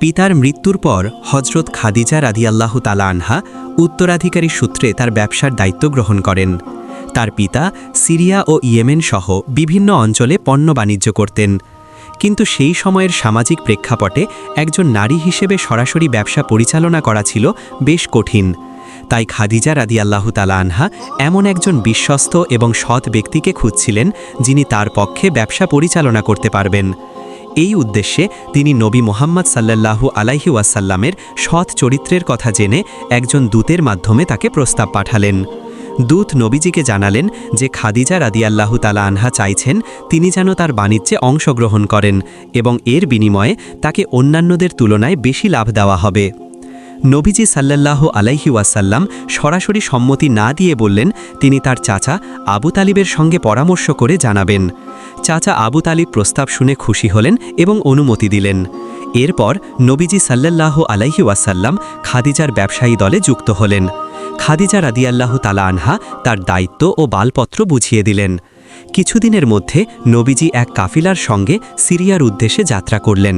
পিতার মৃত্যুর পর হজরত খাদিজা রাদিয়াল্লাহ তালা আনহা উত্তরাধিকারী সূত্রে তার ব্যবসার দায়িত্ব গ্রহণ করেন। তার পিতা সিরিয়া ও ইয়েমেন সহ বিভিন্ন অঞ্চলে পণ্য বাণিজ্য করতেন। কিন্তু সেই সময়ের সামাজিক প্রেক্ষাপটে একজন নারী হিসেবে সরাসরি ব্যবসা পরিচালনা করা ছিল বেশ কঠিন। তাই খাদিজা রাদিয়াল্লাহ তালা আনহা এমন একজন বিশ্বস্ত এবং সৎ ব্যক্তিকে খুঁজছিলেন যিনি তার পক্ষে ব্যবসা পরিচালনা করতে পারবেন। এই উদ্দেশ্যে তিনি নবী মোহাম্মদ সাল্লাল্লাহু আলাইহি ওয়াসাল্লামের সৎ চরিত্রের কথা জেনে একজন দূতের মাধ্যমে তাকে প্রস্তাব পাঠালেন। দূত নবীজিকে জানালেন যে খাদিজা রাদিয়াল্লাহু তালা আনহা চাইছেন তিনি যেন তার বাণিজ্যে অংশগ্রহণ করেন এবং এর বিনিময়ে তাকে অন্যান্যদের তুলনায় বেশি লাভ দেওয়া হবে। নবীজি সাল্লাল্লাহ আলাইহি ওয়াসাল্লাম সরাসরি সম্মতি না দিয়ে বললেন, তিনি তার চাচা আবু তালিবের সঙ্গে পরামর্শ করে জানাবেন। চাচা আবু তালিব প্রস্তাব শুনে খুশি হলেন এবং অনুমতি দিলেন। এরপর নবীজি সাল্লাল্লাহ আলাইহি ওয়াসাল্লাম খাদিজার ব্যবসায়ী দলে যুক্ত হলেন। খাদিজা রাদিয়াল্লাহ তালা আনহা তার দায়িত্ব ও বালপত্র বুঝিয়ে দিলেন। কিছুদিনের মধ্যে নবীজি এক কাফিলার সঙ্গে সিরিয়ার উদ্দেশ্যে যাত্রা করলেন।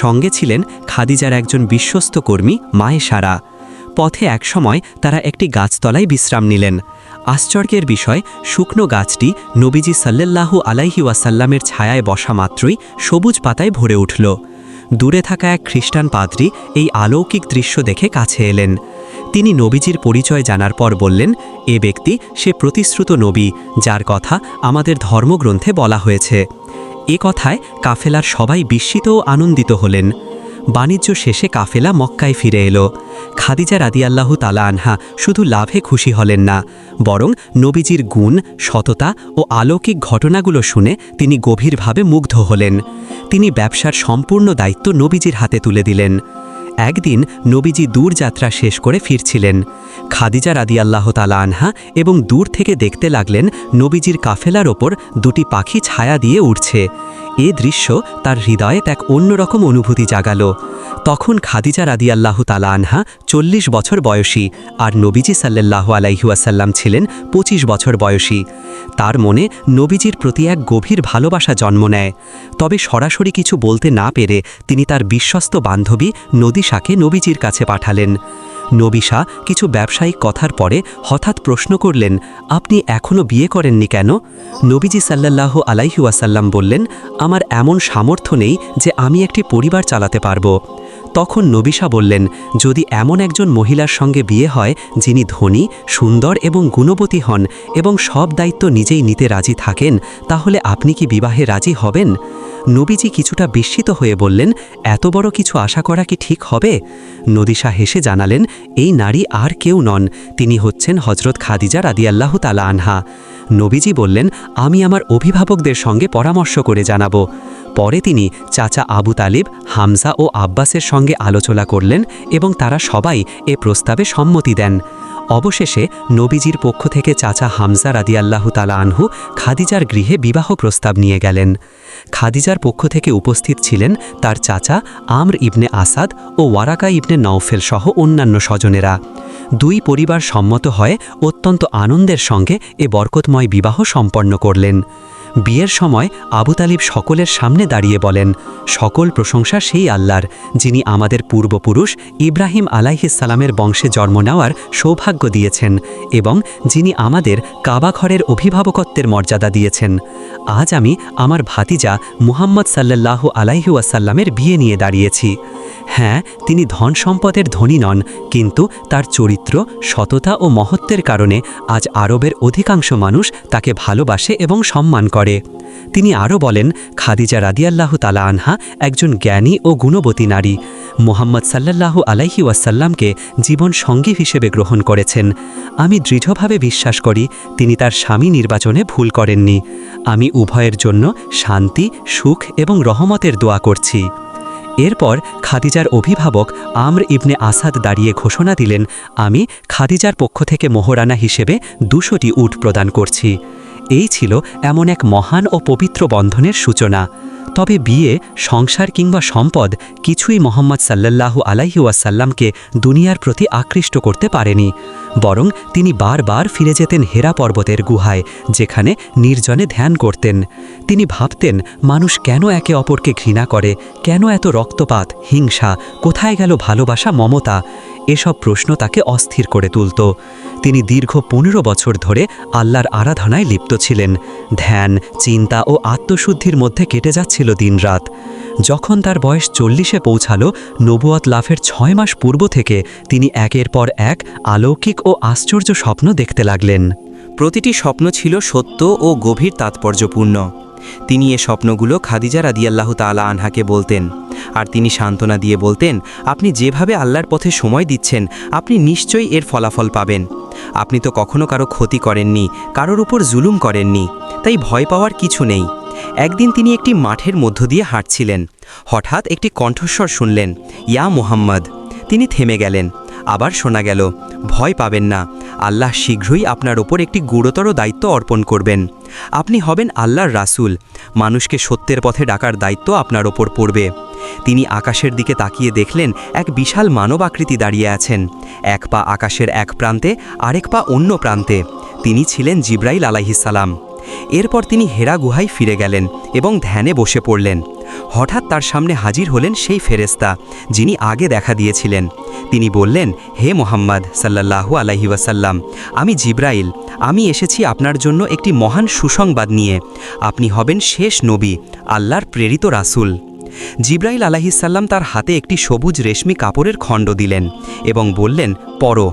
সঙ্গে ছিলেন খাদিজার একজন বিশ্বস্ত কর্মী মায়ে সারা পথে একসময় তারা একটি গাছতলায় বিশ্রাম নিলেন। আশ্চর্যের বিষয়, শুকনো গাছটি নবীজি সাল্লাল্লাহু আলাইহি ওয়াসাল্লামের ছায়ায় বসা মাত্রই সবুজ পাতায় ভরে উঠল। দূরে থাকা এক খ্রিস্টান পাদ্রী এই অলৌকিক দৃশ্য দেখে কাছে এলেন। তিনি নবীজির পরিচয় জানার পর বললেন, এ ব্যক্তি সে প্রতিশ্রুত নবী, যার কথা আমাদের ধর্মগ্রন্থে বলা হয়েছে। এ কথায় কাফেলার সবাই বিস্মিত ও আনন্দিত হলেন। বাণিজ্য শেষে কাফেলা মক্কায় ফিরে এলো। খাদিজা রাদিয়াল্লাহু তালা আনহা শুধু লাভে খুশি হলেন না, বরং নবীজির গুণ, সততা ও আলৌকিক ঘটনাগুলো শুনে তিনি গভীরভাবে মুগ্ধ হলেন। তিনি ব্যবসার সম্পূর্ণ দায়িত্ব নবীজির হাতে তুলে দিলেন। একদিন নবীজি দূর যাত্রা শেষ করে ফিরছিলেন। খাদিজা রাদি আল্লাহ তালা আনহা এবং দূর থেকে দেখতে লাগলেন নবীজির কাফেলার ওপর দুটি পাখি ছায়া দিয়ে উঠছে এ দৃশ্য তার হৃদয়ে এক অন্যরকম অনুভূতি জাগাল। তখন খাদিজা রাদিয়াল্লাহ তালা আনহা চল্লিশ বছর বয়সী আর নবীজি সাল্লাল্লাহু আলাইহুয়াসাল্লাম ছিলেন ২৫ বছর বয়সী। তার মনে নবীজির প্রতি এক গভীর ভালোবাসা জন্ম নেয়। তবে সরাসরি কিছু বলতে না পেরে তিনি তার বিশ্বস্ত বান্ধবী নদীশাকে নবীজির কাছে পাঠালেন। নবিশা কিছু ব্যবসায়িক কথার পরে হঠাৎ প্রশ্ন করলেন, আপনি এখনও বিয়ে করেননি কেন? নবীজি সাল্লাল্লাহু আলাইহুয়াসাল্লাম বললেন, আমার এমন সামর্থ্য নেই যে আমি একটি পরিবার চালাতে পারব। তখন নবিশা বললেন, যদি এমন একজন মহিলার সঙ্গে বিয়ে হয়, যিনি ধনী, সুন্দর এবং গুণবতী হন এবং সব দায়িত্ব নিজেই নিতে রাজি থাকেন, তাহলে আপনি কি বিবাহে রাজি হবেন? নবীজি কিছুটা বিস্মিত হয়ে বললেন, এত বড় কিছু আশা করা কি ঠিক হবে? নদিশা হেসে জানালেন, এই নারী আর কেউ নন, তিনি হচ্ছেন হজরত খাদিজা রাদিয়াল্লাহু তালা আনহা। নবীজি বললেন, আমি আমার অভিভাবকদের সঙ্গে পরামর্শ করে জানাব। পরে তিনি চাচা আবু তালিব, হামজা ও আব্বাসের সঙ্গে আলোচনা করলেন এবং তারা সবাই এ প্রস্তাবে সম্মতি দেন। অবশেষে নবীজির পক্ষ থেকে চাচা হামজা রাদিয়াল্লাহু তালা আনহু খাদিজার গৃহে বিবাহ প্রস্তাব নিয়ে গেলেন। খাদিজার পক্ষ থেকে উপস্থিত ছিলেন তার চাচা আমর ইবনে আসাদ ও ওয়ারাকা ইবনে নওফেল সহ অন্যান্য স্বজনেরা। দুই পরিবার সম্মত হয়ে অত্যন্ত আনন্দের সঙ্গে এ বরকতময় বিবাহ সম্পন্ন করলেন। বিয়ের সময় আবু তালিব সকলের সামনে দাঁড়িয়ে বলেন, সকল প্রশংসা সেই আল্লাহর, যিনি আমাদের পূর্বপুরুষ ইব্রাহিম আলাইহিসালামের বংশে জন্ম নেওয়ার সৌভাগ্য দিয়েছেন এবং যিনি আমাদের কাবাঘরের অভিভাবকত্বের মর্যাদা দিয়েছেন। আজ আমি আমার ভাতিজা মুহাম্মদ সাল্লাল্লাহ আলাইহুয়াসাল্লামের বিয়ে নিয়ে দাঁড়িয়েছি। হ্যাঁ তিনি ধন সম্পদের ধনী নন, কিন্তু তার চরিত্র, সততা ও মহত্বের কারণে আজ আরবের অধিকাংশ মানুষ তাকে ভালোবাসে এবং সম্মান করে। তিনি আরও বলেন, খাদিজা রাদিয়াল্লাহ তালা আনহা একজন জ্ঞানী ও গুণবতী নারী। মোহাম্মদ সাল্লাল্লাহু আলাইহি ওয়াসাল্লামকে জীবন সঙ্গী হিসেবে গ্রহণ করেছেন। আমি দৃঢ়ভাবে বিশ্বাস করি, তিনি তার স্বামী নির্বাচনে ভুল করেননি। আমি উভয়ের জন্য শান্তি, সুখ এবং রহমতের দোয়া করছি। এরপর খাদিজার অভিভাবক আমর ইবনে আসাদ দাঁড়িয়ে ঘোষণা দিলেন, আমি খাদিজার পক্ষ থেকে মোহরানা হিসেবে দুশোটি উট প্রদান করছি। এই ছিল এমন এক মহান ও পবিত্র বন্ধনের সূচনা। তবে বিয়ে, সংসার কিংবা সম্পদ কিছুই মোহাম্মদ সাল্লাল্লাহু আলাইহি ওয়াসাল্লামকে দুনিয়ার প্রতি আকৃষ্ট করতে পারেনি। বরং তিনি বারবার ফিরে যেতেন হেরা পর্বতের গুহায়, যেখানে নির্জনে ধ্যান করতেন। তিনি ভাবতেন, মানুষ কেন একে অপরকে ঘৃণা করে, কেন এত রক্তপাত, হিংসা, কোথায় গেল ভালোবাসা, মমতা? এসব প্রশ্ন তাকে অস্থির করে তুলত। তিনি দীর্ঘ পনেরো বছর ধরে আল্লাহর আরাধনায় লিপ্ত ছিলেন। ধ্যান, চিন্তা ও আত্মশুদ্ধির মধ্যে কেটে যাচ্ছিল দিনরাত। যখন তার বয়স চল্লিশে পৌঁছালো নবুয়াত লাভের ছয় মাস পূর্ব থেকে তিনি একের পর এক আলৌকিক ও আশ্চর্য স্বপ্ন দেখতে লাগলেন। প্রতিটি স্বপ্ন ছিল সত্য ও গভীর তাৎপর্যপূর্ণ। তিনি এ স্বপ্নগুলো খাদিজা রাদিয়াল্লাহ তালা আনহাকে বলতেন। আর তিনি সান্ত্বনা দিয়ে বলতেন, আপনি যেভাবে আল্লাহর পথে সময় দিচ্ছেন, আপনি নিশ্চয়ই এর ফলাফল পাবেন। আপনি তো কখনো কারও ক্ষতি করেননি, কারোর উপর জুলুম করেননি, তাই ভয় পাওয়ার কিছু নেই। একদিন তিনি একটি মাঠের মধ্য দিয়ে হাঁটছিলেন। হঠাৎ একটি কণ্ঠস্বর শুনলেন, ইয়া মুহাম্মদ। তিনি থেমে গেলেন। আবার শোনা গেল, ভয় পাবেন না, আল্লাহ শীঘ্রই আপনার ওপর একটি গুরুতর দায়িত্ব অর্পণ করবেন। আপনি হবেন আল্লাহর রাসূল, মানুষকে সত্যের পথে ডাকার দায়িত্ব আপনার ওপর পড়বে। তিনি আকাশের দিকে তাকিয়ে দেখলেন, এক বিশাল মানব আকৃতি দাঁড়িয়ে আছেন। এক পা আকাশের এক প্রান্তে, আরেক পা অন্য প্রান্তে। তিনি ছিলেন জিব্রাইল আলাইহিসালাম এরপর তিনি হেরা গুহায় ফিরে গেলেন এবং ধ্যানে বসে পড়লেন। হঠাৎ তার সামনে হাজির হলেন সেই ফেরেস্তা যিনি আগে দেখা দিয়েছিলেন। তিনি বললেন, হে মোহাম্মদ সাল্লাল্লাহু আলাইহি ওয়াসাল্লাম, আমি জিব্রাইল, আমি এসেছি আপনার জন্য একটি মহান সুসংবাদ নিয়ে। আপনি হবেন শেষ নবী, আল্লাহর প্রেরিত রাসূল। জিব্রাইল আলাহিসাল্লাম তার হাতে একটি সবুজ রেশমি কাপড়ের খণ্ড দিলেন এবং বললেন, পড়ো।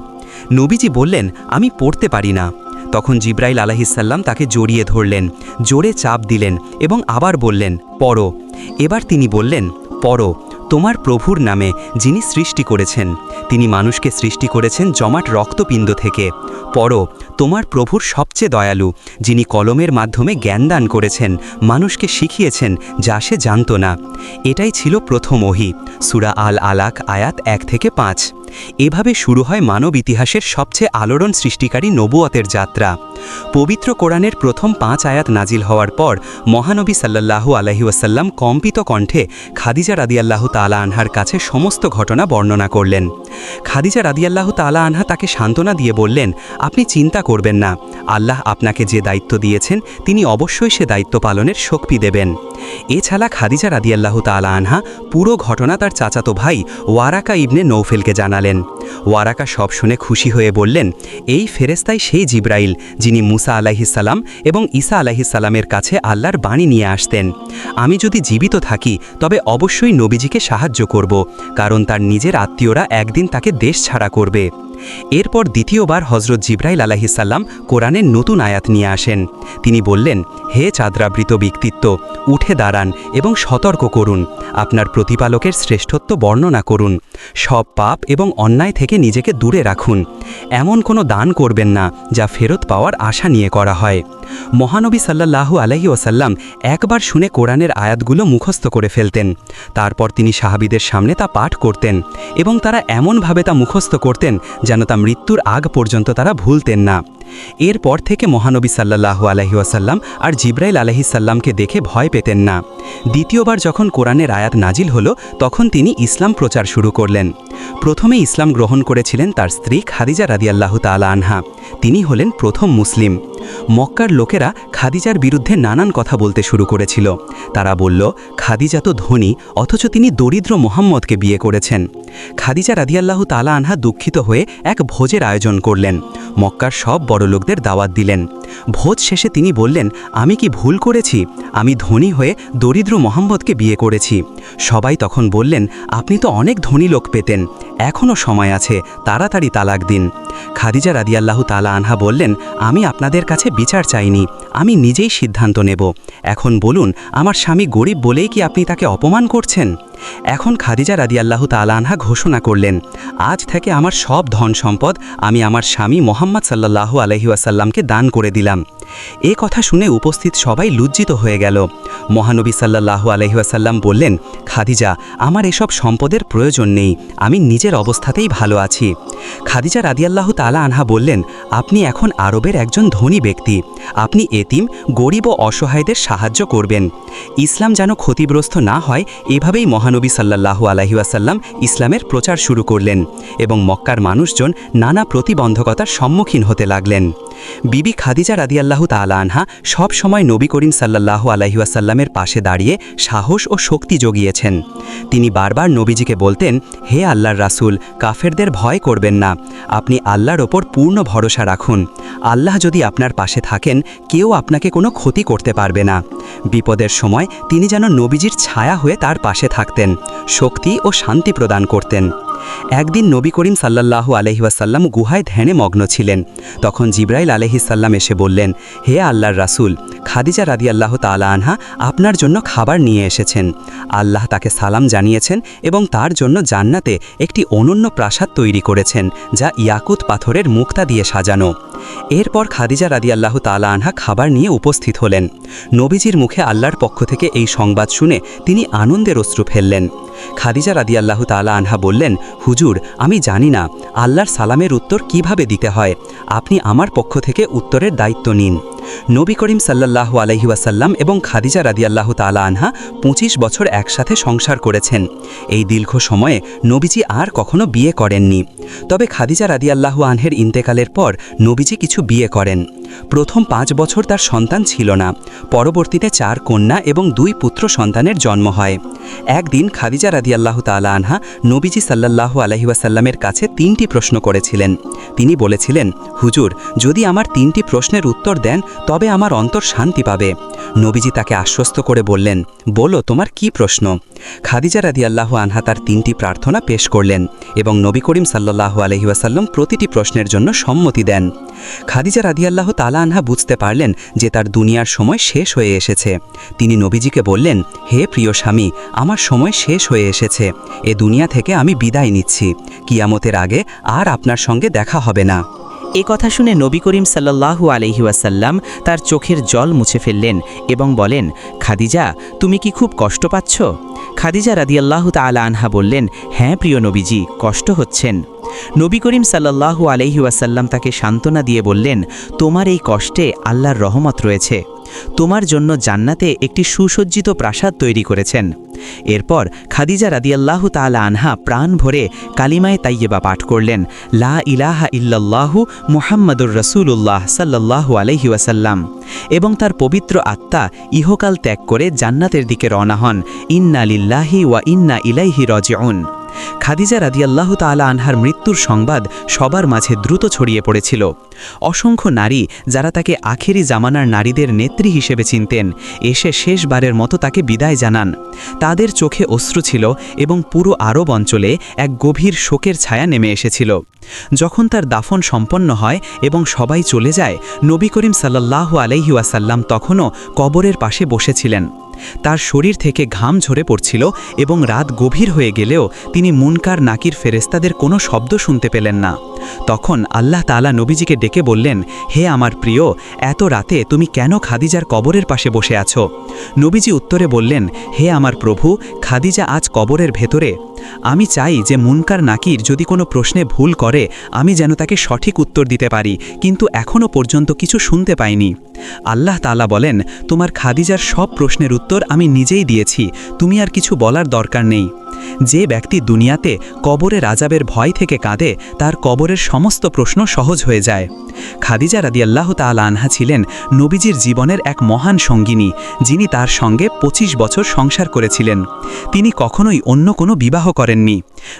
নবীজি বললেন, আমি পড়তে পারি না। তখন জিব্রাইল আলাহিসাল্লাম তাকে জড়িয়ে ধরলেন, জোরে চাপ দিলেন এবং আবার বললেন, পড়ো। এবার তিনি বললেন, পড়ো। তোমার প্রভুর নামে যিনি সৃষ্টি করেছেন, তিনি মানুষকে সৃষ্টি করেছেন জমাট রক্তপিণ্ড থেকে। পড়ো। তোমার প্রভুর সবচেয়ে দয়ালু, যিনি কলমের মাধ্যমে জ্ঞান দান করেছেন, মানুষকে শিখিয়েছেন, যা সে জানত না। এটাই ছিল প্রথম ওহি, সুরা আল আলাক আয়াত এক থেকে পাঁচ। এভাবে শুরু হয় মানব ইতিহাসের সবচেয়ে আলোড়ন সৃষ্টিকারী নবুয়তের যাত্রা। পবিত্র কোরআনের প্রথম পাঁচ আয়াত নাজিল হওয়ার পর, মহানবী সাল্লাল্লাহু আলহি ওয়াসাল্লাম কম্পিত কণ্ঠে খাদিজা রাদিয়াল্লাহু তালা আনহার কাছে সমস্ত ঘটনা বর্ণনা করলেন। খাদিজা রাদিয়াল্লাহু তালা আনহা তাকে সান্ত্বনা দিয়ে বললেন, আপনি চিন্তা করবেন না। আল্লাহ আপনাকে যে দায়িত্ব দিয়েছেন, তিনি অবশ্যই সে দায়িত্ব পালনের শক্তি দেবেন। এছাড়া খাদিজা রাদিয়াল্লাহু তালা আনহা পুরো ঘটনা তার চাচাতো ভাই ওয়ারাকা ইবনে নৌফেলকে জানালেন। ওয়ারাকা সব শুনে খুশি হয়ে বললেন, এই ফেরেস্তাই সেই জিব্রাইল, যিনি মুসা আলাহিসাল্লাম এবং ঈসা আলাহিসাল্লামের কাছে আল্লাহর বাণী নিয়ে আসতেন। আমি যদি জীবিত থাকি, তবে অবশ্যই নবীজিকে সাহায্য করব, কারণ তার নিজের আত্মীয়রা একদিন তাকে দেশ ছাড়া করবে। এরপর দ্বিতীয়বার হজরত জিব্রাইল আলাহিসাল্লাম কোরআনের নতুন আয়াত নিয়ে আসেন। তিনি বললেন, হে চাদ্রাবৃত ব্যক্তিত্ব, উঠে দাঁড়ান এবং সতর্ক করুন। আপনার প্রতিপালকের শ্রেষ্ঠত্ব বর্ণনা করুন। সব পাপ এবং অন্যায় থেকে নিজেকে দূরে রাখুন। এমন কোনো দান করবেন না যা ফেরত পাওয়ার আশা নিয়ে করা হয়। মহানবী সাল্লাহু আলহি ওসাল্লাম একবার শুনে কোরআনের আয়াতগুলো মুখস্থ করে ফেলতেন। তারপর তিনি সাহাবিদের সামনে তা পাঠ করতেন এবং তারা এমনভাবে তা মুখস্থ করতেন যেন তা মৃত্যুর আগ পর্যন্ত তারা ভুলতেন না। এরপর থেকে মহানবী সাল্লাল্লাহু আলহি ওয়াসাল্লাম আর জিব্রাইল আলহিসাল্লামকে দেখে ভয় পেতেন না। দ্বিতীয়বার যখন কোরআনের আয়াত নাজিল হলো, তখন তিনি ইসলাম প্রচার শুরু করলেন। প্রথমে ইসলাম গ্রহণ করেছিলেন তার স্ত্রী খাদিজা রাদিয়াল্লাহু তালা আনহা। তিনি হলেন প্রথম মুসলিম। মক্কার লোকেরা খাদিজার বিরুদ্ধে নানান কথা বলতে শুরু করেছিল। তারা বলল, খাদিজা তো ধনী, অথচ তিনি দরিদ্র মোহাম্মদকে বিয়ে করেছেন। খাদিজা রাদিয়াল্লাহু তালা আনহা দুঃখিত হয়ে এক ভোজের আয়োজন করলেন। মক্কার সব বড়লোকদের দাওয়াত দিলেন। ভোজ শেষে তিনি বললেন, আমি কি ভুল করেছি? আমি ধনী হয়ে দরিদ্র মোহাম্মদকে বিয়ে করেছি। সবাই তখন বললেন, আপনি তো অনেক ধনী লোক পেতেন। এখনও সময় আছে, তাড়াতাড়ি তালাক দিন। খাদিজা রাদিয়াল্লাহু তালা আনহা বললেন, আমি আপনাদের কাছে বিচার চাইনি, আমি নিজেই সিদ্ধান্ত নেব। এখন বলুন, আমার স্বামী গরিব বলেই কি আপনি তাকে অপমান করছেন? এখন খাদিজা রাদিয়াল্লাহু তালানহা ঘোষণা করলেন, আজ থেকে আমার সব ধন সম্পদ আমি আমার স্বামী মোহাম্মদ সাল্লাল্লাহু আলহিউসাল্লামকে দান করে দিলাম। এ কথা শুনে উপস্থিত সবাই লজ্জিত হয়ে গেল। মহানবী সাল্লাল্লাহু আলহিহাসাল্লাম বললেন, খাদিজা, আমার এসব সম্পদের প্রয়োজন নেই, আমি নিজের অবস্থাতেই ভালো আছি। খাদিজা রাদিয়াল্লাহু তালা আনহা বললেন, আপনি এখন আরবের একজন ধনী ব্যক্তি। আপনি এতিম, গরিব ও অসহায়দের সাহায্য করবেন। ইসলাম যেন ক্ষতিগ্রস্ত না হয়, এভাবেই মহানবী সাল্লাল্লাহু আলহিউসাল্লাম ইসলামের প্রচার শুরু করলেন এবং মক্কার মানুষজন নানা প্রতিবন্ধকতার সম্মুখীন হতে লাগলেন। বিবি খাদিজা রাদিয়াল্লাহু তালা আনহা সব সময় নবী করিম সাল্লাল্লাহু আলহিউসাল্লামের পাশে দাঁড়িয়ে সাহস ও শক্তি জগিয়েছেন। তিনি বারবার নবীজিকে বলতেন, হে আল্লাহর রাসূল, কাফেরদের ভয় করবেন না। আপনি আল্লাহর ওপর পূর্ণ ভরসা রাখুন। আল্লাহ যদি আপনার পাশে থাকেন, কেউ আপনাকে কোনো ক্ষতি করতে পারবে না। বিপদের সময় তিনি যেন নবীজির ছায়া হয়ে তার পাশে থাকতেন, শক্তি ও শান্তি প্রদান করতেন। একদিন নবী করিম সাল্লাল্লাহু আলহিবাসাল্লাম গুহায় ধ্যানে মগ্ন ছিলেন। তখন জিব্রাইল আলহিসাল্লাম এসে বললেন, হে আল্লাহর রাসূল, খাদিজা রাদি আল্লাহ তালা আনহা আপনার জন্য খাবার নিয়ে এসেছেন। আল্লাহ তাকে সালাম জানিয়েছেন এবং তার জন্য জান্নাতে একটি অনন্য প্রাসাদ তৈরি করেছেন, যা ইয়াকুত পাথরের মুক্তা দিয়ে সাজানো। এরপর খাদিজা রাদি আল্লাহ তালা আনহা খাবার নিয়ে উপস্থিত হলেন। নবীজির মুখে আল্লাহর পক্ষ থেকে এই সংবাদ শুনে তিনি আনন্দের অশ্রু ফেললেন। খাদিজা রাদি আল্লাহ তালা আনহা বললেন, হুজুর, আমি জানি না আল্লাহর সালামের উত্তর কীভাবে দিতে হয়। আপনি আমার পক্ষ থেকে উত্তরের দায়িত্ব নিন। নবী করিম সাল্লাল্লাহু আলহি ওয়াসাল্লাম এবং খাদিজা রাদিয়াল্লাহ তালা আনহা পঁচিশ বছর একসাথে সংসার করেছেন। এই দীর্ঘ সময়ে নবীজি আর কখনো বিয়ে করেননি। তবে খাদিজা রাদিয়াল্লাহু আনহের ইন্তেকালের পর নবীজি কিছু বিয়ে করেন। প্রথম পাঁচ বছর তার সন্তান ছিল না। পরবর্তীতে চার কন্যা এবং দুই পুত্র সন্তানের জন্ম হয়। একদিন খাদিজা রাদিয়াল্লাহ তালা আনহা নবীজি সাল্লাল্লাহু আলহি ওয়াসাল্লামের কাছে তিনটি প্রশ্ন করেছিলেন। তিনি বলেছিলেন, হুজুর, যদি আমার তিনটি প্রশ্নের উত্তর দেন, তবে আমার অন্তর শান্তি পাবে। নবীজি তাকে আশ্বস্ত করে বললেন, বলো, তোমার কি প্রশ্ন? খাদিজা রাদিয়াল্লাহু আনহা তার তিনটি প্রার্থনা পেশ করলেন এবং নবী করিম সাল্লাল্লাহু আলহি ওয়াসাল্লাম প্রতিটি প্রশ্নের জন্য সম্মতি দেন। খাদিজা রাদিয়াল্লাহ তালা আনহা বুঝতে পারলেন যে তার দুনিয়ার সময় শেষ হয়ে এসেছে। তিনি নবীজিকে বললেন, হে প্রিয় স্বামী, আমার সময় শেষ হয়ে এসেছে। এ দুনিয়া থেকে আমি বিদায় নিচ্ছি। কিয়ামতের আগে আর আপনার সঙ্গে দেখা হবে না। এ কথা শুনে নবী করিম সাল্লাল্লাহু আলহি ওয়াসাল্লাম তার চোখের জল মুছে ফেললেন এবং বলেন, খাদিজা, তুমি কি খুব কষ্ট পাচ্ছ? খাদিজা রাদিয়াল্লাহ তালা আনহা বললেন হ্যাঁ প্রিয় নবীজি, কষ্ট হচ্ছেন। নবী করিম সাল্লাল্লাহু আলহি ওয়াসাল্লাম তাকে সান্ত্বনা দিয়ে বললেন, তোমার এই কষ্টে আল্লাহর রহমত রয়েছে। তোমার জন্য জান্নাতে একটি সুসজ্জিত প্রাসাদ তৈরি করেছেন। এরপর খাদিজা রাদিয়াল্লাহু তাআলা আনহা প্রাণ ভরে কালিমায় তাইয়েবা পাঠ করলেন, লা ইলাহা ইল্লাল্লাহু মুহাম্মাদুর রসুল্লাহ সাল্লাল্লাহু আলাইহি ওয়াসাল্লাম এবং তার পবিত্র আত্মা ইহকাল ত্যাগ করে জান্নাতের দিকে রওনা হন। ইন্না লিল্লাহি ওয়া ইন্না ইলাইহি রাজিউন। খাদিজা রাদিয়াল্লাহু তাআলা আনহার মৃত্যুর সংবাদ সবার মাঝে দ্রুত ছড়িয়ে পড়েছিল। অসংখ্য নারী যারা তাকে আখেরি জামানার নারীদের নেত্রী হিসেবে চিনতেন, এসে শেষবারের মতো তাকে বিদায় জানান। তাদের চোখে অশ্রু ছিল এবং পুরো আরব অঞ্চলে এক গভীর শোকের ছায়া নেমে এসেছিল। যখন তার দাফন সম্পন্ন হয় এবং সবাই চলে যায়, নবী করিম সাল্লাল্লাহু আলাইহি ওয়াসাল্লাম তখনও কবরের পাশে বসেছিলেন। তার শরীর থেকে ঘাম ঝরে পড়ছিল এবং রাত গভীর হয়ে গেলেও তিনি মুনকার নাকির ফেরেস্তাদের কোনো শব্দ শুনতে পেলেন না। তখন আল্লাহ তালা নবীজিকে ডেকে বললেন, হে আমার প্রিয়, এত রাতে তুমি কেন খাদিজার কবরের পাশে বসে আছো? নবীজি উত্তরে বললেন, হে আমার প্রভু, খাদিজা আজ কবরের ভেতরে। আমি চাই যে মুনকার নাকির যদি কোনো প্রশ্নে ভুল করে, আমি যেন তাকে সঠিক উত্তর দিতে পারি, কিন্তু এখনও পর্যন্ত কিছু শুনতে পাইনি। আল্লাহ তালা বলেন, তোমার খাদিজার সব প্রশ্নের উত্তর আমি নিজেই দিয়েছি, তুমি আর কিছু বলার দরকার নেই। যে ব্যক্তি দুনিয়াতে কবরে রাজাবের ভয় থেকে কাঁদে, তার কবরের সমস্ত প্রশ্ন সহজ হয়ে যায়। খাদিজা রাদিয়াল্লাহ তাল আনহা ছিলেন নবীজির জীবনের এক মহান সঙ্গিনী, যিনি তার সঙ্গে ২৫ বছর সংসার করেছিলেন। তিনি কখনোই অন্য কোনো বিবাহ করেননি।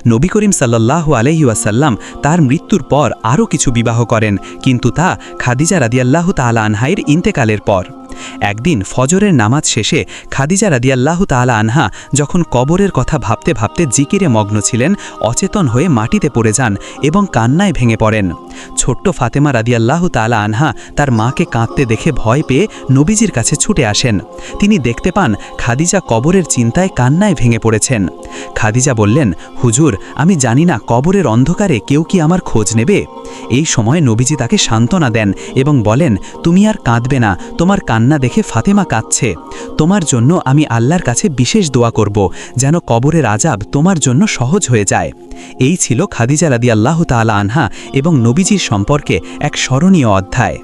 নবী করিম সাল্লাহ আলহি ওয়াসাল্লাম তার মৃত্যুর পর আরও কিছু বিবাহ করেন, কিন্তু তা খাদিজা রাদিয়াল্লাহ তাল আনহাইয়ের ইন্তেকালের পর। একদিন ফজরের নামাজ শেষে খাদিজা রাদিয়াল্লাহু তাআলা আনহা যখন কবরের কথা ভাবতে ভাবতে জিকিরে মগ্ন ছিলেন, অচেতন হয়ে মাটিতে পড়ে যান এবং কান্নায় ভেঙে পড়েন। ছোট্ট ফাতেমা রাদিয়াল্লাহু তাআলা আনহা তার মাকে কাঁদতে দেখে ভয় পেয়ে নবীজির কাছে ছুটে আসেন। তিনি দেখতে পান খাদিজা কবরের চিন্তায় কান্নায় ভেঙে পড়েছেন। খাদিজা বললেন, হুজুর, আমি জানি না কবরের অন্ধকারে কেউ কি আমার খোঁজ নেবে? এই সময় নবীজি তাকে সান্ত্বনা দেন এবং বলেন, তুমি আর কাঁদবে না, তোমার কান্না দেখে ফাতেমা কাঁদছে। তোমার জন্য আমি আল্লাহর কাছে বিশেষ দোয়া করব, যেন কবরের আজাব তোমার জন্য সহজ হয়ে যায়। এই ছিল খাদিজা রাদি আল্লাহ তালা আনহা এবং নবীজির সম্পর্কে এক স্মরণীয় অধ্যায়।